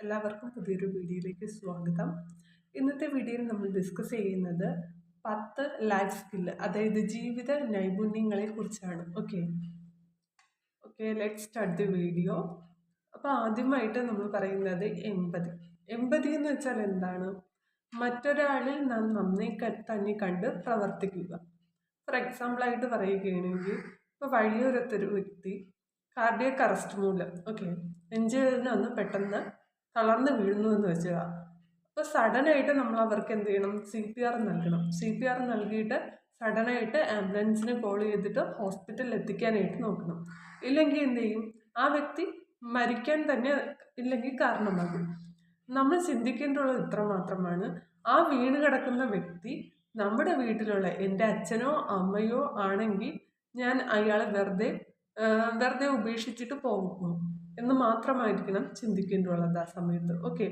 എല്ലാവർക്കും പുതിയൊരു വീഡിയോയിലേക്ക് സ്വാഗതം. ഇന്നത്തെ വീഡിയോയിൽ നമ്മൾ ഡിസ്കസ് ചെയ്യുന്നത് പത്ത് ലൈഫ് സ്കില്ല് അതായത് ജീവിത നൈപുണ്യങ്ങളെ കുറിച്ചാണ്. Okay okay let start the video അപ്പോൾ ആദ്യമായിട്ട് നമ്മൾ പറയുന്നത് എൺപതി എൺപതി എന്ന് വെച്ചാൽ എന്താണ്? മറ്റൊരാളിൽ നാം നന്നേ തന്നെ കണ്ട് പ്രവർത്തിക്കുക. ഫോർ എക്സാമ്പിളായിട്ട് പറയുകയാണെങ്കിൽ ഇപ്പോൾ വഴിയോരത്തൊരു വ്യക്തി കാർഡിയക് അറസ്റ്റ് മൂലം ഓക്കെ നെഞ്ചുവേദന ഒന്ന് പെട്ടെന്ന് തളർന്ന് വീഴുന്നു എന്ന് വെച്ചുക അപ്പോൾ സഡനായിട്ട് നമ്മൾ അവർക്ക് എന്ത് ചെയ്യണം? സി പി ആർ നൽകണം. സി പി ആർ നൽകിയിട്ട് സഡനായിട്ട് ആംബുലൻസിനെ കോൾ ചെയ്തിട്ട് ഹോസ്പിറ്റലിൽ എത്തിക്കാനായിട്ട് നോക്കണം. ഇല്ലെങ്കിൽ എന്ത് ചെയ്യും? ആ വ്യക്തി മരിക്കാൻ തന്നെ ഇല്ലെങ്കിൽ കാരണമാകും. നമ്മൾ ചിന്തിക്കേണ്ടുള്ളത് ഇത്ര മാത്രമാണ്. ആ വീണ് കിടക്കുന്ന വ്യക്തി നമ്മുടെ വീട്ടിലുള്ള എന്റെ അച്ഛനോ അമ്മയോ ആണെങ്കിൽ ഞാൻ അയാളെ വെറുതെ വെറുതെ ഉപേക്ഷിച്ചിട്ട് പോകുമോ എന്ന് മാത്രമായിരിക്കണം ചിന്തിക്കേണ്ടുള്ളത് ആ സമയത്ത്. ഓക്കെ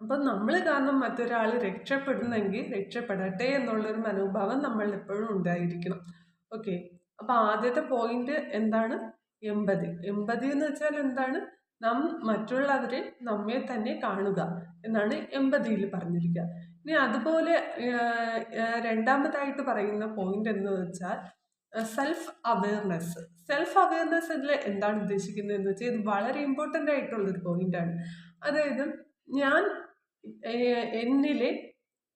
അപ്പം നമ്മൾ കാരണം മറ്റൊരാൾ രക്ഷപ്പെടുന്നെങ്കിൽ രക്ഷപ്പെടട്ടെ എന്നുള്ളൊരു മനോഭാവം നമ്മൾ എപ്പോഴും ഉണ്ടായിരിക്കണം. ഓക്കെ അപ്പോൾ ആദ്യത്തെ പോയിന്റ് എന്താണ്? എമ്പതി എമ്പതി എന്ന് വെച്ചാൽ എന്താണ്? നാം മറ്റുള്ളവരെ നമ്മെ തന്നെ കാണുക എന്നാണ് എമ്പതിയിൽ പറഞ്ഞിരിക്കുക. ഇനി അതുപോലെ രണ്ടാമതായിട്ട് പറയുന്ന പോയിന്റ് എന്ന് വെച്ചാൽ സെൽഫ് അവയർനെസ് സെൽഫ് അവയർനെസ്സിൽ എന്താണ് ഉദ്ദേശിക്കുന്നത് എന്ന് വെച്ചാൽ ഇത് വളരെ ഇമ്പോർട്ടന്റ് ആയിട്ടുള്ളൊരു പോയിന്റാണ് അതായത് ഞാൻ എന്നിലെ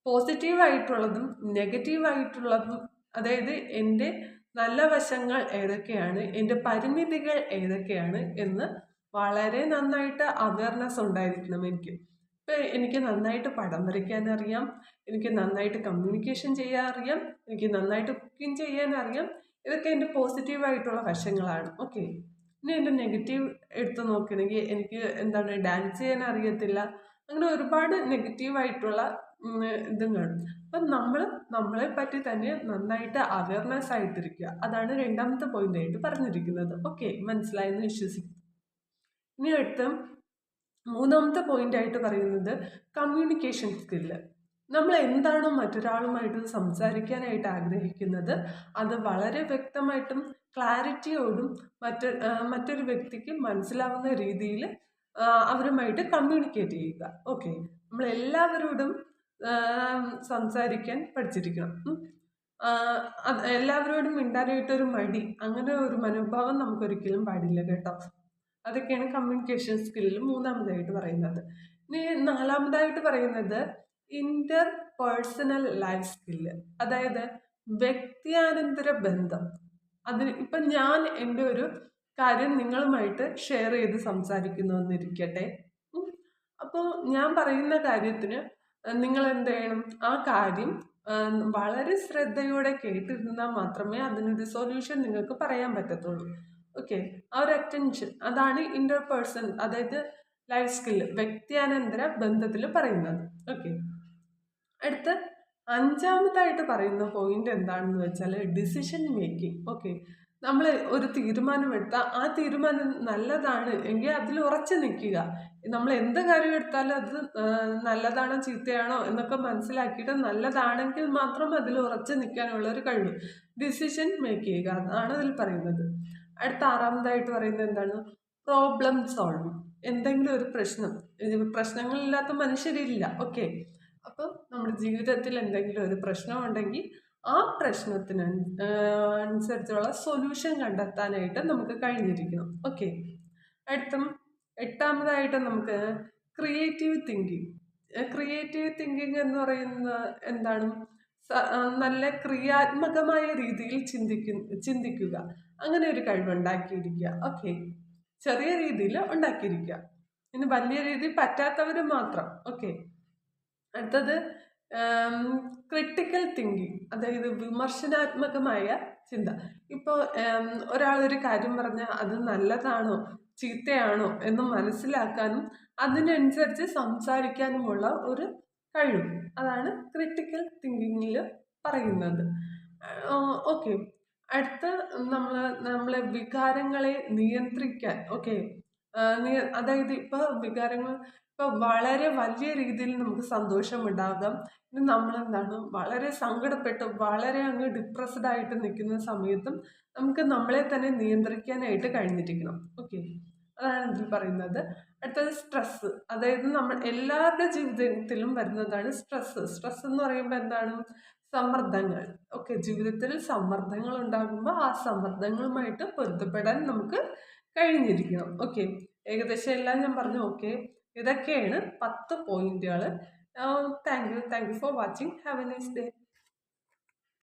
പോസിറ്റീവായിട്ടുള്ളതും നെഗറ്റീവായിട്ടുള്ളതും അതായത് എന്റെ നല്ല വശങ്ങൾ ഏതൊക്കെയാണ് എന്റെ പരിമിതികൾ ഏതൊക്കെയാണ് എന്ന് വളരെ നന്നായിട്ട് അവയർനെസ് ഉണ്ടായിരിക്കണം എനിക്ക്. എനിക്ക് നന്നായിട്ട് പടം വരയ്ക്കാൻ അറിയാം എനിക്ക് നന്നായിട്ട് കമ്മ്യൂണിക്കേഷൻ ചെയ്യാൻ അറിയാം എനിക്ക് നന്നായിട്ട് കുക്കിംഗ് ചെയ്യാൻ അറിയാം ഇതൊക്കെ എന്റെ പോസിറ്റീവായിട്ടുള്ള വശങ്ങളാണ്. ഓക്കെ ഇനി എന്റെ നെഗറ്റീവ് എടുത്തു നോക്കുകയാണെങ്കിൽ എനിക്ക് എന്താണ് ഡാൻസ് ചെയ്യാൻ അറിയത്തില്ല അങ്ങനെ ഒരുപാട് നെഗറ്റീവായിട്ടുള്ള ഇതും കാണും. അപ്പം നമ്മൾ നമ്മളെ പറ്റി തന്നെ നന്നായിട്ട് അവയർനെസ് ആയിട്ടിരിക്കുക. അതാണ് രണ്ടാമത്തെ പോയിന്റായിട്ട് പറഞ്ഞിരിക്കുന്നത്. ഓക്കെ മനസ്സിലായെന്ന് വിശ്വസിക്കും ഇനി അടുത്ത് മൂന്നാമത്തെ പോയിന്റ് ആയിട്ട് പറയുന്നത് കമ്മ്യൂണിക്കേഷൻ സ്കില്ല് നമ്മൾ എന്താണോ മറ്റൊരാളുമായിട്ട് സംസാരിക്കാനായിട്ട് ആഗ്രഹിക്കുന്നത് അത് വളരെ വ്യക്തമായിട്ടും ക്ലാരിറ്റിയോടും മറ്റ് മറ്റൊരു വ്യക്തിക്ക് മനസ്സിലാവുന്ന രീതിയിൽ അവരുമായിട്ട് കമ്മ്യൂണിക്കേറ്റ് ചെയ്യുക. ഓക്കെ നമ്മൾ എല്ലാവരോടും സംസാരിക്കാൻ പഠിച്ചിരിക്കണം. എല്ലാവരോടും മിണ്ടാനായിട്ടൊരു മടി അങ്ങനെ ഒരു മനോഭാവം നമുക്കൊരിക്കലും പാടില്ല കേട്ടോ. അതൊക്കെയാണ് കമ്മ്യൂണിക്കേഷൻ സ്കില്ലിൽ മൂന്നാമതായിട്ട് പറയുന്നത്. ഇനി നാലാമതായിട്ട് പറയുന്നത് ഇന്റർ പേഴ്സണൽ ലൈഫ് സ്കില്ല് അതായത് വ്യക്തിയാനന്തര ബന്ധം. അതിന് ഇപ്പം ഞാൻ എന്റെ ഒരു കാര്യം നിങ്ങളുമായിട്ട് ഷെയർ ചെയ്ത് സംസാരിക്കുന്നു എന്നിരിക്കട്ടെ. അപ്പോൾ ഞാൻ പറയുന്ന കാര്യത്തിന് നിങ്ങൾ എന്ത് ചെയ്യണം? ആ കാര്യം വളരെ ശ്രദ്ധയോടെ കേട്ടിരുന്നാൽ മാത്രമേ അതിനൊരു സൊല്യൂഷൻ നിങ്ങൾക്ക് പറയാൻ പറ്റത്തുള്ളൂ. ഓക്കെ. ആ ഒരു അറ്റൻഷൻ അതാണ് ഇന്റർപേഴ്സൺ അതായത് ലൈഫ് സ്കില്ല് വ്യക്തിയാനന്തര ബന്ധത്തിൽ പറയുന്നത്. ഓക്കെ. അടുത്ത അഞ്ചാമതായിട്ട് പറയുന്ന പോയിന്റ് എന്താണെന്ന് വെച്ചാൽ ഡിസിഷൻ മേക്കിംഗ് ഓക്കെ. നമ്മൾ ഒരു തീരുമാനം തീരുമാനമെടുത്താൽ ആ തീരുമാനം നല്ലതാണ് എങ്കിൽ അതിൽ ഉറച്ചു നിൽക്കുക. നമ്മൾ എന്ത് കാര്യം എടുത്താലും അത് നല്ലതാണോ ചീത്തയാണോ എന്നൊക്കെ മനസ്സിലാക്കിയിട്ട് നല്ലതാണെങ്കിൽ മാത്രം അതിൽ ഉറച്ചു നിൽക്കാനുള്ള ഒരു കഴിവ്. ഡിസിഷൻ മേക്ക് ചെയ്യുക അതാണ് അതിൽ പറയുന്നത്. അടുത്ത ആറാമതായിട്ട് പറയുന്നത് എന്താണ്? പ്രോബ്ലം സോൾവ് എന്തെങ്കിലും ഒരു പ്രശ്നം. പ്രശ്നങ്ങളില്ലാത്ത മനുഷ്യരില്ല. ഓക്കെ അപ്പോൾ നമ്മുടെ ജീവിതത്തിൽ എന്തെങ്കിലും ഒരു പ്രശ്നം ഉണ്ടെങ്കിൽ ആ പ്രശ്നത്തിന് അനുസരിച്ചുള്ള സൊല്യൂഷൻ കണ്ടെത്താനായിട്ട് നമുക്ക് കഴിഞ്ഞിരിക്കണം. ഓക്കെ അടുത്തും എട്ടാമതായിട്ട് നമുക്ക് ക്രിയേറ്റീവ് തിങ്കിങ് ക്രിയേറ്റീവ് തിങ്കിങ് എന്ന് പറയുന്ന എന്താണ്? നല്ല ക്രിയാത്മകമായ രീതിയിൽ ചിന്തിക്കുന്ന ചിന്തിക്കുക. അങ്ങനെ ഒരു കഴിവുണ്ടാക്കിയിരിക്കുക. ഓക്കെ ചെറിയ രീതിയിൽ ഉണ്ടാക്കിയിരിക്കുക. ഇനി വലിയ രീതിയിൽ പറ്റാത്തവർ മാത്രം. ഓക്കെ അടുത്തത് ക്രിട്ടിക്കൽ തിങ്കിങ് അതായത് വിമർശനാത്മകമായ ചിന്ത. ഇപ്പോൾ ഒരാളൊരു കാര്യം പറഞ്ഞാൽ അത് നല്ലതാണോ ചീത്തയാണോ എന്ന് മനസ്സിലാക്കാനും അതിനനുസരിച്ച് സംസാരിക്കാനുമുള്ള ഒരു കഴിവ് അതാണ് ക്രിട്ടിക്കൽ തിങ്കിങ്ങിൽ പറയുന്നത്. ഓക്കെ അടുത്ത നമ്മൾ നമ്മളെ വികാരങ്ങളെ നിയന്ത്രിക്കാൻ ഓക്കെ അതായത് ഇപ്പോൾ വികാരങ്ങൾ ഇപ്പോൾ വളരെ വലിയ രീതിയിൽ നമുക്ക് സന്തോഷം സന്തോഷമുണ്ടാകാം ഇത് നമ്മളെന്താണ് വളരെ സങ്കടപ്പെട്ട് വളരെ അങ്ങ് ഡിപ്രസ്ഡ് ആയിട്ട് നിൽക്കുന്ന സമയത്തും നമുക്ക് നമ്മളെ തന്നെ നിയന്ത്രിക്കാനായിട്ട് കഴിഞ്ഞിരിക്കണം. ഓക്കെ അതാണ് ഇതിൽ പറയുന്നത്. അടുത്തത് സ്ട്രെസ്സ് അതായത് നമ്മൾ എല്ലാവരുടെ ജീവിതത്തിലും വരുന്നതാണ് സ്ട്രെസ്സ് സ്ട്രെസ് എന്ന് പറയുമ്പോൾ എന്താണ്? സമ്മർദ്ദങ്ങൾ. ഓക്കെ ജീവിതത്തിൽ സമ്മർദ്ദങ്ങൾ ഉണ്ടാകുമ്പോൾ ആ സമ്മർദ്ദങ്ങളുമായിട്ട് പൊരുത്തപ്പെടാൻ നമുക്ക് കഴിഞ്ഞിരിക്കണം. ഓക്കെ ഏകദേശം എല്ലാം ഞാൻ പറഞ്ഞു. ഓക്കെ ഇതൊക്കെയാണ് പത്ത് പോയിന്റുകൾ thank you thank you for watching have a nice day